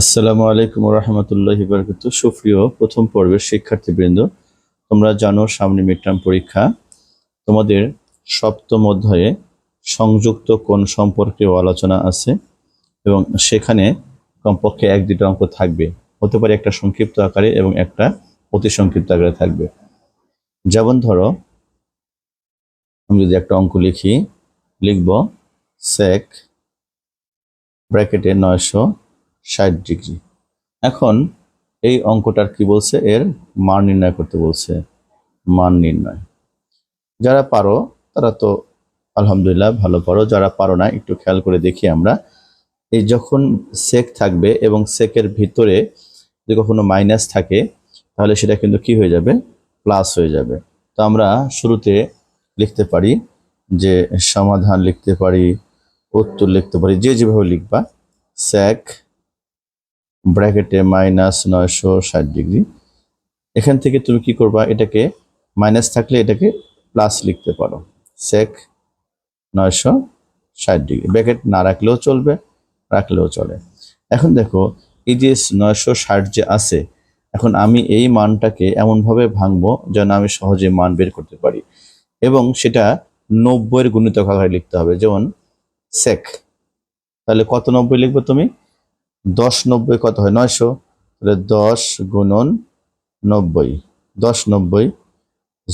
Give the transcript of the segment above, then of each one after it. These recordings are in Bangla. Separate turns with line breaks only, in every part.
আসসালামু আলাইকুম রহমতুল্লাহ বরকত সুপ্রিয় প্রথম পর্বের শিক্ষার্থীবৃন্দ তোমরা জানো সামনে মিডটার্ম পরীক্ষা তোমাদের সপ্তম অধ্যায়ে সংযুক্ত কোন সম্পর্কে আলোচনা আছে এবং সেখানে কমপক্ষে এক দুটো অঙ্ক থাকবে হতে পারে একটা সংক্ষিপ্ত আকারে এবং একটা অতি সংক্ষিপ্ত আকারে থাকবে যেমন ধরো আমি যদি একটা অঙ্ক লিখি লিখব সেক ব্র্যাকেটে নয়শো ষাট ডিগ্রি এখন এই অঙ্কটার কি বলছে এর মান নির্ণয় করতে বলছে মান নির্ণয় যারা পারো তারা তো আলহামদুলিল্লাহ ভালো পারো যারা পারো না একটু খেয়াল করে দেখি আমরা এই যখন সেক থাকবে এবং সেকের ভিতরে যদি কখনো মাইনাস থাকে তাহলে সেটা কিন্তু কি হয়ে যাবে প্লাস হয়ে যাবে তো আমরা শুরুতে লিখতে পারি যে সমাধান লিখতে পারি উত্তর লিখতে পারি যে যেভাবে লিখবা স্যাক ব্র্যাকেটে মাইনাস নয়শো ষাট ডিগ্রি এখান থেকে তুমি কি করবা এটাকে মাইনাস থাকলে এটাকে প্লাস লিখতে পারো সেক নয়শো ষাট ডিগ্রি ব্র্যাকেট না রাখলেও চলবে রাখলেও চলে এখন দেখো এই যে নয়শো ষাট যে আছে এখন আমি এই মানটাকে এমনভাবে ভাঙবো যেন আমি সহজে মান বের করতে পারি এবং সেটা নব্বইয়ের গুণিত আকারে লিখতে হবে যেমন সেক তাহলে কত নব্বই লিখবে তুমি দশ নব্বই কত হয় নয়শো তাহলে দশ গুণন নব্বই দশ নব্বই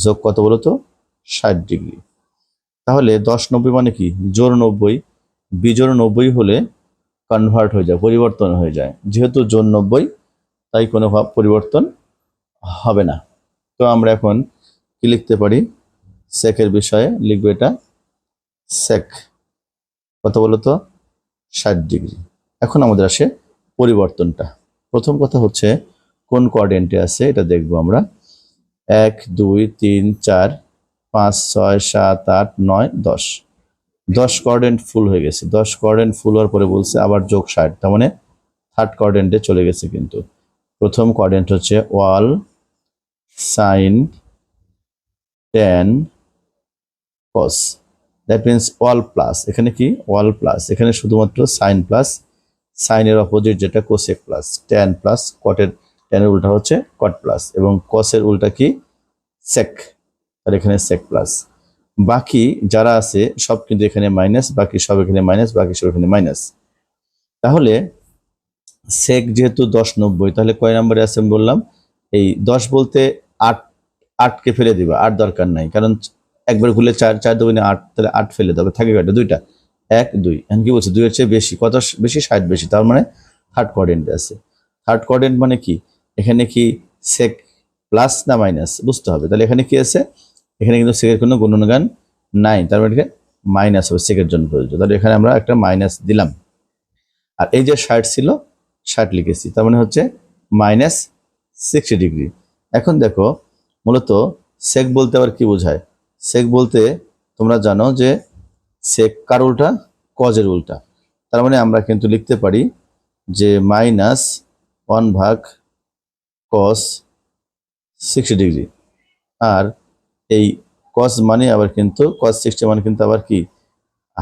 যোগ কত বলতো ষাট ডিগ্রি তাহলে দশ নব্বই মানে কি জোর নব্বই বিজোর নব্বই হলে কনভার্ট হয়ে যায় পরিবর্তন হয়ে যায় যেহেতু জোর নব্বই তাই কোনো পরিবর্তন হবে না তো আমরা এখন কি লিখতে পারি সেকের বিষয়ে লিখবো এটা সেক কত বলতো ষাট ডিগ্রি এখন আমাদের আসে পরিবর্তনটা প্রথম কথা হচ্ছে কোন কোয়ার্ডেন্টে আছে এটা দেখব আমরা এক দুই তিন চার পাঁচ ছয় সাত আট নয় দশ দশ কোয়ার্ডেন্ট ফুল হয়ে গেছে দশ কোয়ার্ডেন্ট ফুল হওয়ার পরে বলছে আবার যোগ ষাট তার মানে থার্ড কোয়ার্ডেন্টে চলে গেছে কিন্তু প্রথম কোয়ার্ডেন্ট হচ্ছে all sine tan cos that means all plus এখানে কি ওয়াল প্লাস এখানে শুধুমাত্র সাইন প্লাস সাইনের অপোজিট যেটা কোসেক প্লাস ট্যান প্লাস কটের ট্যানের উল্টা হচ্ছে কট প্লাস এবং কসের উল্টা কি সেক আর এখানে সেক প্লাস বাকি যারা আছে সব কিন্তু এখানে মাইনাস বাকি সব এখানে মাইনাস বাকি সব এখানে মাইনাস তাহলে সেক যেহেতু দশ নব্বই তাহলে কয় নম্বরে আছে আমি বললাম এই দশ বলতে আট আটকে ফেলে দিবে আট দরকার নাই কারণ একবার ঘুরলে চার চার দেবেন আট তাহলে আট ফেলে দেবে থাকে কয়টা দুইটা এক দুই এখন কি বলছে দুইয়ের চেয়ে বেশি কত বেশি ষাট বেশি তার মানে থার্ড কোয়ার্ডেন্টে আছে থার্ড কোয়ার্ডেন্ট মানে কি এখানে কি সেক প্লাস না মাইনাস বুঝতে হবে তাহলে এখানে কি আছে এখানে কিন্তু সেকের কোনো গুণনগান নাই তার মানে মাইনাস হবে সেকের জন্য প্রযোজ্য তাহলে এখানে আমরা একটা মাইনাস দিলাম আর এই যে ষাট ছিল ষাট লিখেছি তার মানে হচ্ছে মাইনাস সিক্সটি ডিগ্রি এখন দেখো মূলত সেক বলতে আবার কি বোঝায় সেক বলতে তোমরা জানো যে সে কার উল্টা কজের উল্টা তার মানে আমরা কিন্তু লিখতে পারি যে মাইনাস ওয়ান ভাগ কস সিক্সটি ডিগ্রি আর এই কস মানে আবার কিন্তু কস সিক্সটি মানে কিন্তু আবার কি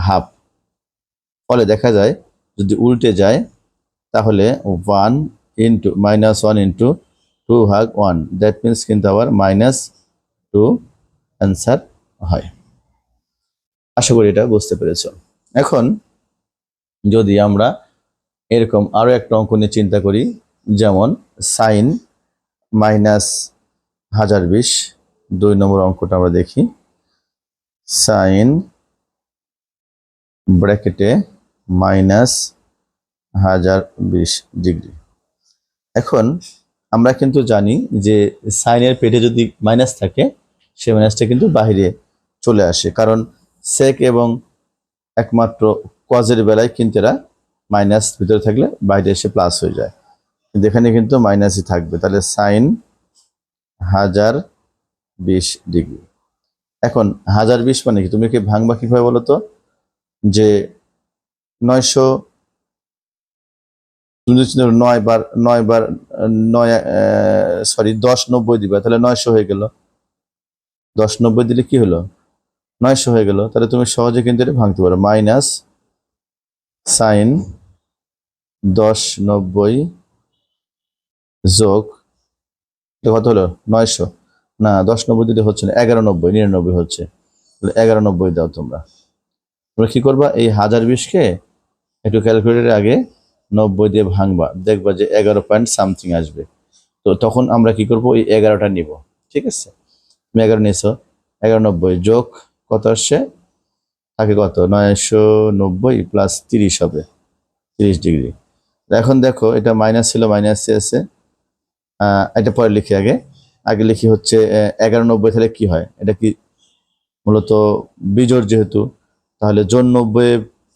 হাফ ফলে দেখা যায় যদি উল্টে যায় তাহলে one into minus one into two ভাগ ওয়ান দ্যাট মিন্স কিন্তু আবার মাইনাস টু অ্যান্সার হয় আশা করি এটা বুঝতে পেরেছ এখন যদি আমরা এরকম আরও একটা অঙ্ক নিয়ে চিন্তা করি যেমন সাইন মাইনাস হাজার বিশ দুই নম্বর অঙ্কটা আমরা দেখি সাইন ব্র্যাকেটে মাইনাস হাজার বিশ ডিগ্রি এখন আমরা কিন্তু জানি যে সাইনের পেটে যদি মাইনাস থাকে সে মাইনাসটা কিন্তু বাহিরে চলে আসে কারণ সেক এবং একমাত্র কজের বেলায় কিন্তু এরা মাইনাস ভিতরে থাকলে বাইরে এসে প্লাস হয়ে যায় কিন্তু এখানে কিন্তু মাইনাসই থাকবে তাহলে সাইন হাজার বিশ ডিগ্রি এখন হাজার বিশ মানে কি তুমি কি ভাঙবা কীভাবে বলো তো যে নয়শো নয় বার নয় বার নয় সরি দশ নব্বই দিবা তাহলে নয়শো হয়ে গেল দশ নব্বই দিলে কি হলো নয়শো হয়ে গেল তাহলে তুমি সহজে কিন্তু এটা ভাঙতে পারো মাইনাস সাইন দশ নব্বই যোগ কত হলো নয়শো না দশ নব্বই দিলে হচ্ছে না এগারো নব্বই নিরানব্বই হচ্ছে তাহলে এগারো নব্বই দাও তোমরা তোমরা কী করবা এই হাজার বিশকে একটু ক্যালকুলেটারের আগে নব্বই দিয়ে ভাঙবা দেখবা যে এগারো পয়েন্ট সামথিং আসবে তো তখন আমরা কি করব এই এগারোটা নিব ঠিক আছে তুমি এগারো নিয়েছো এগারো নব্বই যোগ কত আসছে থাকে কত নয়শো নব্বই প্লাস তিরিশ হবে তিরিশ ডিগ্রি এখন দেখো এটা মাইনাস ছিল মাইনাসে আছে এটা পরে লিখি আগে আগে লিখি হচ্ছে এগারো নব্বই তাহলে কী হয় এটা কি মূলত বিজোর যেহেতু তাহলে জোন নব্বই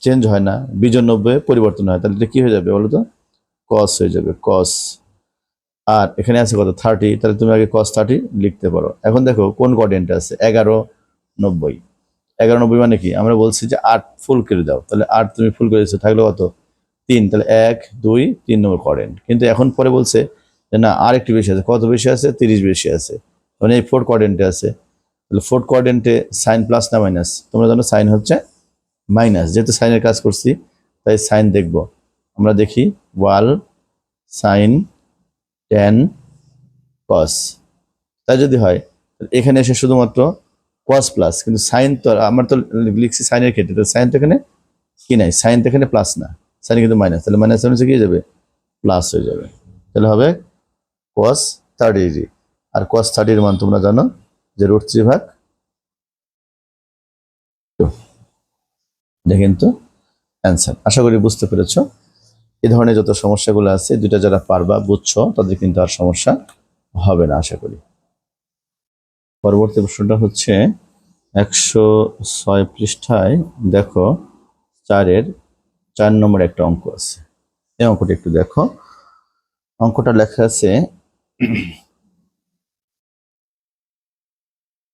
চেঞ্জ হয় না বিজোর নব্বই পরিবর্তন হয় তাহলে এটা কী হয়ে যাবে বলো তো কস হয়ে যাবে কস আর এখানে আছে কত থার্টি তাহলে তুমি আগে কস থার্টি লিখতে পারো এখন দেখো কোন কোয়ার্ডেন্ট আছে এগারো নব্বই এগারো নব্বই মানে কি আমরা বলছি যে আট ফুল করে দাও তাহলে আট তুমি ফুল করে দিচ্ছ থাকলে কত তিন তাহলে এক দুই তিন নম্বর করেন কিন্তু এখন পরে বলছে যে না আর একটু বেশি আছে কত বেশি আছে তিরিশ বেশি আছে মানে এই ফোর্থ কোয়ার্ডেন্টে আছে তাহলে ফোর্থ কোয়ার্ডেন্টে সাইন প্লাস না মাইনাস তোমরা জানো সাইন হচ্ছে মাইনাস যেহেতু সাইনের কাজ করছি তাই সাইন দেখব আমরা দেখি ওয়াল সাইন টেন কস তাই যদি হয় এখানে এসে শুধুমাত্র কস প্লাস কিন্তু সাইন তো আমার তো লিখছি সাইনের ক্ষেত্রে তো সাইন তো এখানে কি নাই সাইন তো এখানে প্লাস না সাইন কিন্তু মাইনাস তাহলে মাইনাস হচ্ছে কি যাবে প্লাস হয়ে যাবে তাহলে হবে কস থার্টি ডিগ্রি আর কস থার্টির মান তোমরা জানো যে রুট থ্রি ভাগ দেখেন তো অ্যান্সার আশা করি বুঝতে পেরেছ এ ধরনের যত সমস্যাগুলো আছে দুটা যারা পারবা বুঝছ তাদের কিন্তু আর সমস্যা হবে না আশা করি পরবর্তী প্রশ্নটা হচ্ছে একশো ছয় পৃষ্ঠায় দেখো চারের চার নম্বর একটা অঙ্ক আছে এই অঙ্কটা একটু দেখো অঙ্কটা লেখা আছে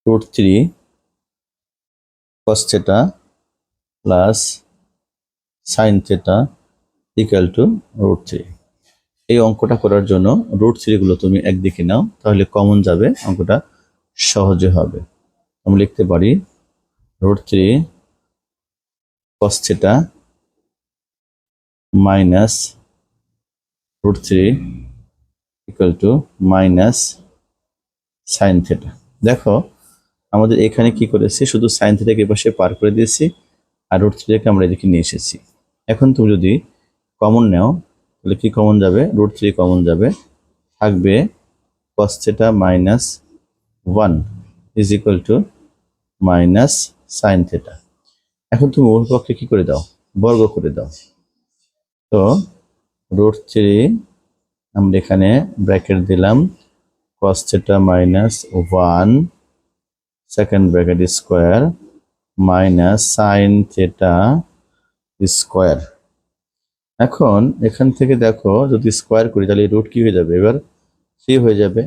root three cos plus plus sin theta equal to root এই অঙ্কটা করার জন্য root 3 গুলো তুমি একদিকে নাও তাহলে কমন যাবে অঙ্কটা সহজে হবে আমি লিখতে পারি root three cos minus root three equal to minus sine theta দেখো আমাদের এখানে কি করেছি শুধু সাইন থিটাকে পাশে পার করে দিয়েছি আর রুট থ্রিটাকে আমরা এদিকে নিয়ে এসেছি এখন তুমি যদি কমন নেও তাহলে কি কমন যাবে রুট থ্রি কমন যাবে থাকবে cos theta minus one is equal to minus sine theta এখন তুমি ওর পক্ষে কী করে দাও বর্গ করে দাও তো রোড থ্রি আমরা এখানে ব্র্যাকেট দিলাম cos theta minus one second bracket square minus sine theta square এখন এখান থেকে দেখো যদি স্কোয়ার করি তাহলে রুট কি হয়ে যাবে এবার থ্রি হয়ে যাবে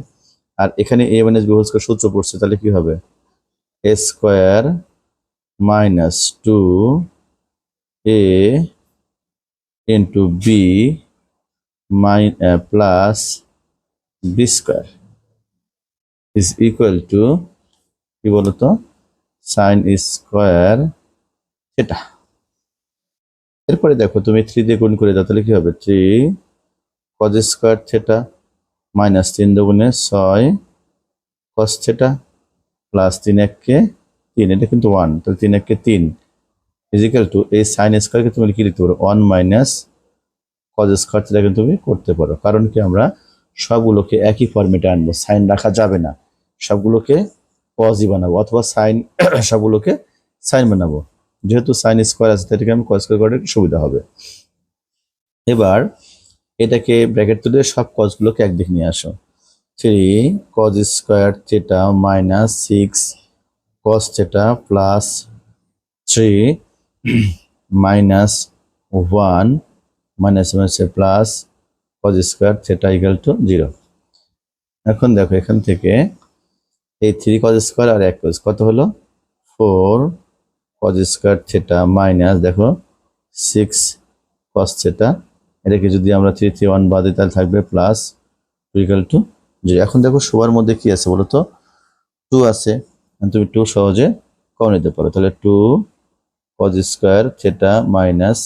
আর এখানে a minus b whole square সূত্র পড়ছে তাহলে কি হবে a square minus two a into b my plus b square is equal to কি বলতো সাইন স্কোয়ার এটা এরপরে দেখো তুমি থ্রি দিয়ে গুণ করে দাও তাহলে কি হবে three cos square theta minus তিন দুগুণে ছয় কস থেটা প্লাস তিন এককে তিন এটা কিন্তু ওয়ান তাহলে তিন এককে তিন ফিজিক্যাল টু এই সাইন স্কোয়ারকে তুমি লিখে লিখতে পারো one minus cos square theta কিন্তু তুমি করতে পারো কারণ কি আমরা সবগুলোকে একই ফর্মেটে আনবো সাইন রাখা যাবে না সবগুলোকে কজই বানাবো অথবা সাইন সবগুলোকে সাইন বানাবো যেহেতু সাইন স্কোয়ার আছে তাদেরকে আমি কজ স্কোয়ার করতে সুবিধা হবে এবার এটাকে ব্র্যাকেট তুলে সব কজগুলোকে একদিকে নিয়ে আসো three cos square theta minus six cos theta plus three minus one minus minus plus cos square theta equal to zero এখন দেখো এখান থেকে এই থ্রি কজ স্কোয়ার আর এক কজ কত হলো four cos square theta minus দেখো সিক্স কজ থেটা এটাকে যদি আমরা থ্রি থ্রি ওয়ান বাদে তাহলে থাকবে plus two equal to zero এখন দেখো সবার মধ্যে কি আছে বলো তো টু আছে তুমি টু সহজে কম নিতে পারো তাহলে two cos square theta minus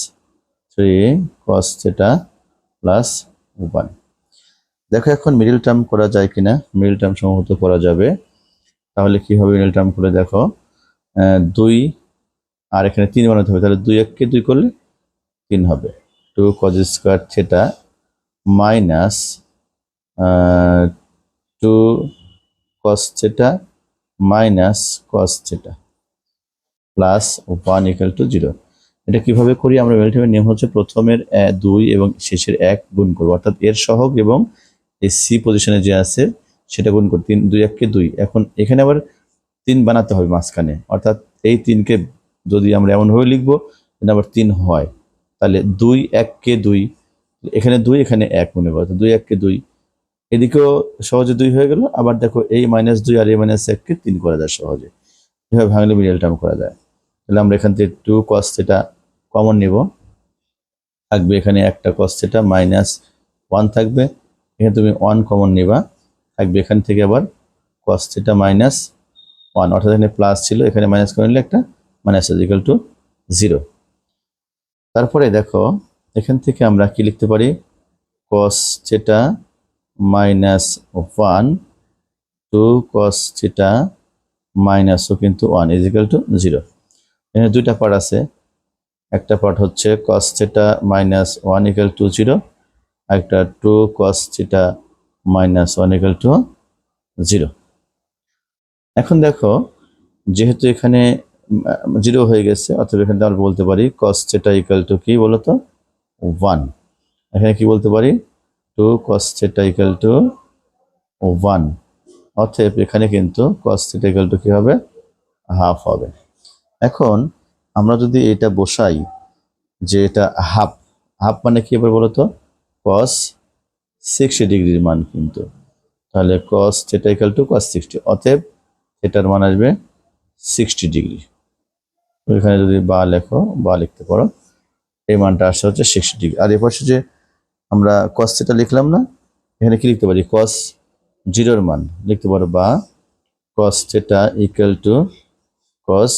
three cos theta plus one দেখো এখন মিডিল টার্ম করা যায় কিনা মিডিল টার্ম সম্ভবত করা যাবে তাহলে কি হবে মিডিল টার্ম করে দেখো দুই আর এখানে তিন বানাতে হবে তাহলে দুই এককে দুই করলে তিন হবে two cos square theta minus two cos theta minus cos theta plus one equal to zero এটা কীভাবে করি আমরা রিলেটিভের নিয়ম হচ্ছে প্রথমের দুই এবং শেষের এক গুণ করবো অর্থাৎ এর সহগ এবং এই সি পজিশনে যে আছে সেটা গুণ করি তিন দুই এককে দুই এখন এখানে আবার তিন বানাতে হবে মাঝখানে অর্থাৎ এই তিনকে যদি আমরা এমনভাবে লিখবো আবার তিন হয় তাহলে দুই এককে দুই এখানে দুই এখানে এক মনে করো দুই এককে দুই এদিকেও সহজে দুই হয়ে গেল আবার দেখো এই মাইনাস দুই আর এই মাইনাস এককে তিন করা যায় সহজে এভাবে ভাঙলে মিডিয়াল টার্ম করা যায় তাহলে আমরা এখান থেকে টু কস সেটা কমন নেব থাকবে এখানে একটা কস সেটা মাইনাস ওয়ান থাকবে এখানে তুমি ওয়ান কমন নিবা থাকবে এখান থেকে আবার কস সেটা মাইনাস ওয়ান অর্থাৎ এখানে প্লাস ছিল এখানে মাইনাস করে নিলে একটা মাইনাস ইজিক্যাল টু জিরো তারপরে দেখো এখান থেকে আমরা কি লিখতে পারি cos theta minus one two cos theta মাইনাসও কিন্তু ওয়ান ইজিক্যাল টু জিরো এখানে দুইটা পার্ট আছে একটা পার্ট হচ্ছে cos theta minus one equal to zero একটা two cos theta minus one equal to zero এখন দেখো যেহেতু এখানে জিরো হয়ে গেছে অথবা এখানে আমরা বলতে পারি কস চেটা ইকাল টু কী বলতো ওয়ান এখানে কি বলতে পারি two cos theta equal to one অতএব এখানে কিন্তু কস চেটা ইকাল টু কী হবে হাফ হবে এখন আমরা যদি এটা বসাই যে এটা হাফ হাফ মানে কী এবার বলতো কস সিক্সটি ডিগ্রির মান কিন্তু তাহলে cos theta equal to cos sixty অতএব এটার মান আসবে সিক্সটি ডিগ্রি এখানে যদি বা লেখো বা লিখতে পারো এই মানটা আসছে হচ্ছে সিক্সটি ডিগ্রি আর এপাশে যে আমরা কস সেটা লিখলাম না এখানে কি লিখতে পারি কস জিরোর মান লিখতে পারো বা cos theta equal to cos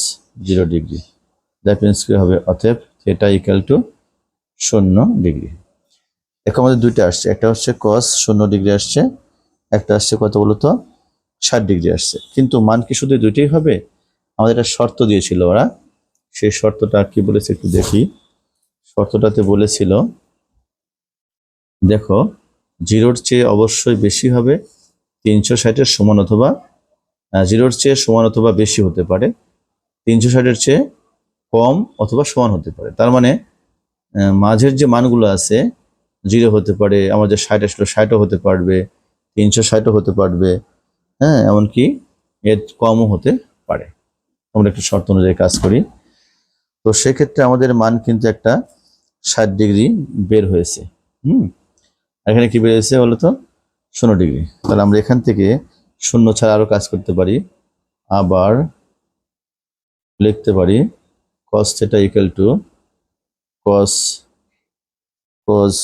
zero degree that কি হবে অতএব সেটা ইকুয়াল টু শূন্য ডিগ্রি এখন আমাদের দুইটা আসছে একটা হচ্ছে কস শূন্য ডিগ্রি আসছে একটা আসছে কত বলতো ষাট ডিগ্রি আসছে কিন্তু মান কি শুধু দুইটাই হবে আমাদের একটা শর্ত দিয়েছিল ওরা সেই শর্তটা কি বলেছে একটু দেখি শর্তটাতে বলেছিল দেখো জিরোর চেয়ে অবশ্যই বেশি হবে তিনশো ষাটের সমান অথবা জিরোর চেয়ে সমান অথবা বেশি হতে পারে তিনশো ষাটের চেয়ে কম অথবা সমান হতে পারে তার মানে মাঝের যে মানগুলো আছে জিরো হতে পারে আমাদের ষাট আসলো ষাটও হতে পারবে তিনশো ষাটও হতে পারবে হ্যাঁ এমনকি এর কমও হতে পারে আমরা একটু শর্ত অনুযায়ী কাজ করি তো সেক্ষেত্রে আমাদের মান কিন্তু একটা ষাট ডিগ্রি বের হয়েছে হুম এখানে কি বের হয়েছে তো শূন্য ডিগ্রি তাহলে আমরা এখান থেকে শূন্য ছাড়া আরও কাজ করতে পারি আবার লিখতে পারি cos theta equal to cos cos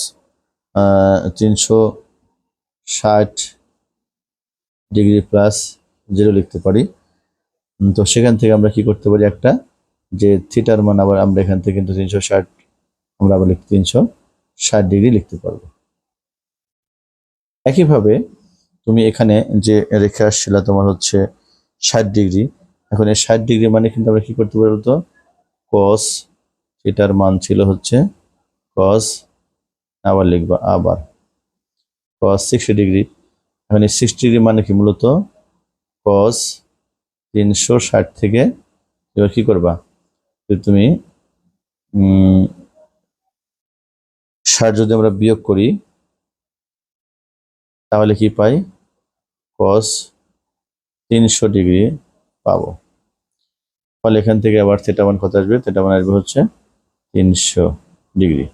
তিনশো ষাট ডিগ্রি প্লাস জিরো লিখতে পারি তো সেখান থেকে আমরা কি করতে পারি একটা যে থিটার মান আবার আমরা এখান থেকে কিন্তু তিনশো ষাট আমরা আবার তিনশো ষাট ডিগ্রি লিখতে পারবো একইভাবে তুমি এখানে যে রেখে আসছিলা তোমার হচ্ছে ষাট ডিগ্রি এখন এই ষাট ডিগ্রি মানে কিন্তু আমরা কি করতে পারবো তো কস থিটার মান ছিল হচ্ছে কস আবার লিখবা আবার কস সিক্সটি ডিগ্রি এখন এই সিক্সটি ডিগ্রি মানে কি মূলত কস তিনশো ষাট থেকে এবার কি করবা তুমি ষাট যদি আমরা বিয়োগ করি তাহলে কি পাই কস তিনশো ডিগ্রি পাবো ফলে এখান থেকে আবার থেটা মান কত আসবে সেটা মান আসবে হচ্ছে তিনশো ডিগ্রি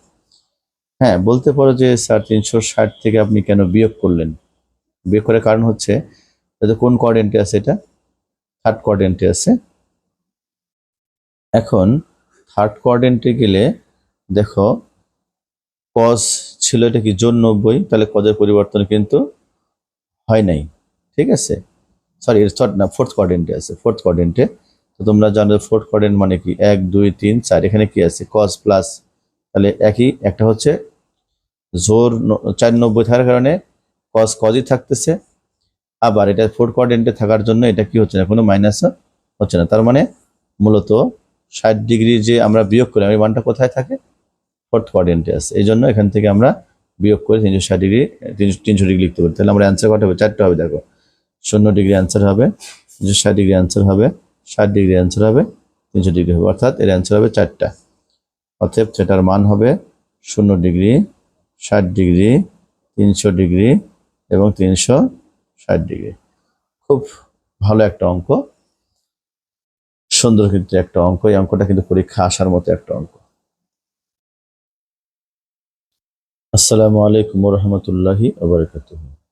হ্যাঁ বলতে পারো যে স্যার তিনশো ষাট থেকে আপনি কেন বিয়োগ করলেন বিয়োগ করার কারণ হচ্ছে কোন কোয়ার্ডেন্টে আছে এটা থার্ড কোয়ার্ডেন্টে আছে এখন থার্ড কোয়ার্ডেন্টে গেলে দেখো কজ ছিল এটা কি জোন নব্বই তাহলে কজের পরিবর্তন কিন্তু হয় নাই ঠিক আছে সরি থার্ড না ফোর্থ কোয়ার্ডেন্টে আছে ফোর্থ কোয়ার্ডেন্টে তো তোমরা জানো ফোর্থ কোয়ার্ডেন্ট মানে কি এক দুই তিন চার এখানে কি আছে কজ প্লাস তাহলে একই একটা হচ্ছে জোর চার নব্বই থাকার কারণে কজ কজই থাকতেছে আবার এটা ফোর্থ কোয়ার্ডেন্টে থাকার জন্য এটা কি হচ্ছে না কোনো মাইনাস হচ্ছে না তার মানে মূলত ষাট ডিগ্রি যে আমরা বিয়োগ করি এই মানটা কোথায় থাকে ফোর্থ কোয়ার্ডেন্টে আছে এই জন্য এখান থেকে আমরা বিয়োগ করে তিনশো ষাট ডিগ্রি তিনশো ডিগ্রি লিখতে পারি তাহলে আমরা অ্যান্সার কটা হবে চারটে হবে দেখো শূন্য ডিগ্রি অ্যান্সার হবে তিনশো ষাট ডিগ্রি অ্যান্সার হবে ষাট ডিগ্রি অ্যান্সার হবে তিনশো ডিগ্রি হবে অর্থাৎ এর অ্যান্সার হবে চারটা অর্থাৎ সেটার মান হবে শূন্য ডিগ্রি ষাট ডিগ্রি তিনশো ডিগ্রি এবং তিনশো ষাট ডিগ্রি খুব ভালো একটা অঙ্ক সুন্দর কিন্তু একটা অঙ্ক এই অঙ্কটা কিন্তু পরীক্ষা আসার মতো একটা অঙ্ক আসসালামু আলাইকুম রহমতুল্লাহি